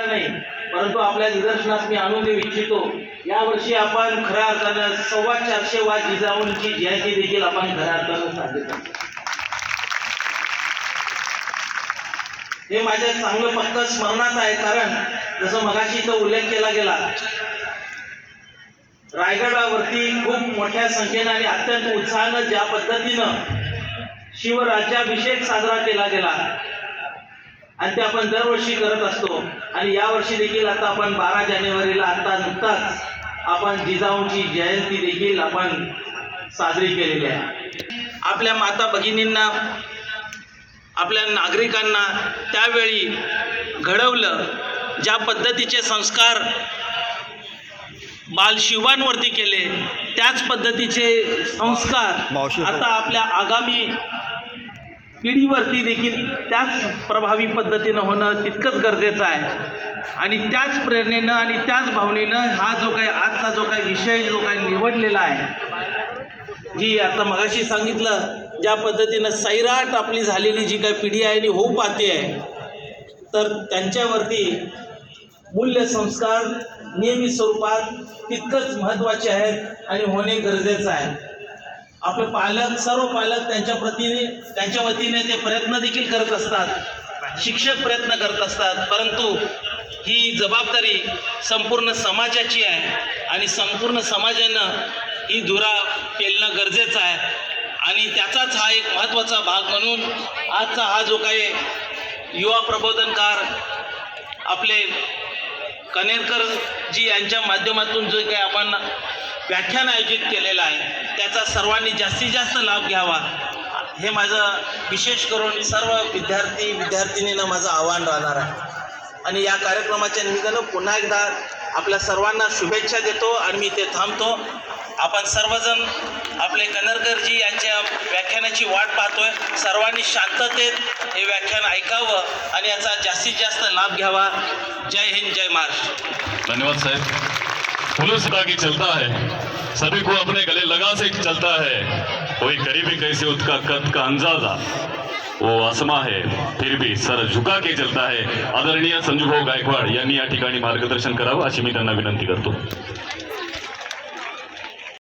का नाही. परंतु आपल्या निदर्शनास मी आणून देऊ इच्छितो. यावर्षी आपण खऱ्या अर्थानं सव्वा चारशे वा जिजाऊंची जयंती देखील आपण खऱ्या अर्थानं साजरी करतो. हे माझ्या चांगलं पक्क स्मरणात आहे कारण जसं मगाशी इथं उल्लेख केला गेला रायगडावरती खूप मोठ्या संख्येनं आणि अत्यंत उत्साहानं ज्या पद्धतीनं शिवराज्याभिषेक साजरा केला गेला आणि ते आपण दरवर्षी करत असतो आणि यावर्षी देखील आता आपण बारा जानेवारीला आता नुकताच आपण जिजाऊंची जयंती देखील आपण साजरी केलेली आहे आपल्या माता भगिनींना आपल्या नागरिकांना त्यावेळी घडवलं ज्या पद्धतीचे संस्कार बालशिवांवरती केले त्याच पद्धतीचे संस्कार. आता आपल्या आगामी पिढीवरती देखील त्याच प्रभावी पद्धतीनं होणं तितकंच गरजेचं आहे. आणि त्याच प्रेरणेनं आणि त्याच भावनेनं हा जो काही आजचा जो काही विषय जो काही निवडलेला आहे जी आता मगाशी सांगितलं ज्या पद्धतीनं सैराट आपली झालेली जी काही पिढी आहे आणि होऊ पाहते आहे तर त्यांच्यावरती मूल्य संस्कार नियमित स्वरूपात तितकंच महत्त्वाचे आहेत आणि होणे गरजेचं आहे. आपले पालक सर्व पालक त्यांच्या प्रतीने त्यांच्या वतीने ते प्रयत्न देखील करत असतात. शिक्षक प्रयत्न करत असतात. परंतु ही जबाबदारी संपूर्ण समाजाची आहे आणि संपूर्ण समाजानं ही धुरा पेलणं गरजेचं आहे. आणि त्याचाच हा एक महत्त्वाचा भाग म्हणून आजचा हा जो काही युवा प्रबोधनकार आपले कनेरकर जी यांच्या माध्यमातून जो काही आपण व्याख्यान आयोजित केलेलं आहे. त्याचा सर्वांनी जास्तीत जास्त लाभ घ्यावा. हे माझं विशेष करून सर्व विद्यार्थी विद्यार्थिनींना माझं आव्हान राहणार आहे. आणि या कार्यक्रमाच्या निमित्तानं पुन्हा एकदा आपल्या सर्वांना शुभेच्छा देतो आणि मी इथे थांबतो. आपण सर्वजण आपले कनरकरजी यांच्या व्याख्यानाची वाट पाहतोय. सर्वांनी शांततेत हे व्याख्यान ऐकावं आणि याचा जास्तीत जास्त लाभ घ्यावा. जय हिंद जय महाराष्ट्र. धन्यवाद साहेब. पुलिस के चलता है? सभी को अपने गले लगा से चलता है। कोई करीबी कैसे उसका कद का अंदाजा? वो आसमा है फिर भी सर झुका के चलता है। आदरणीय संजूभाऊ गायकवाड यांनी या ठिकाणी मार्गदर्शन करावं अशी मी त्यांना विनंती करतो.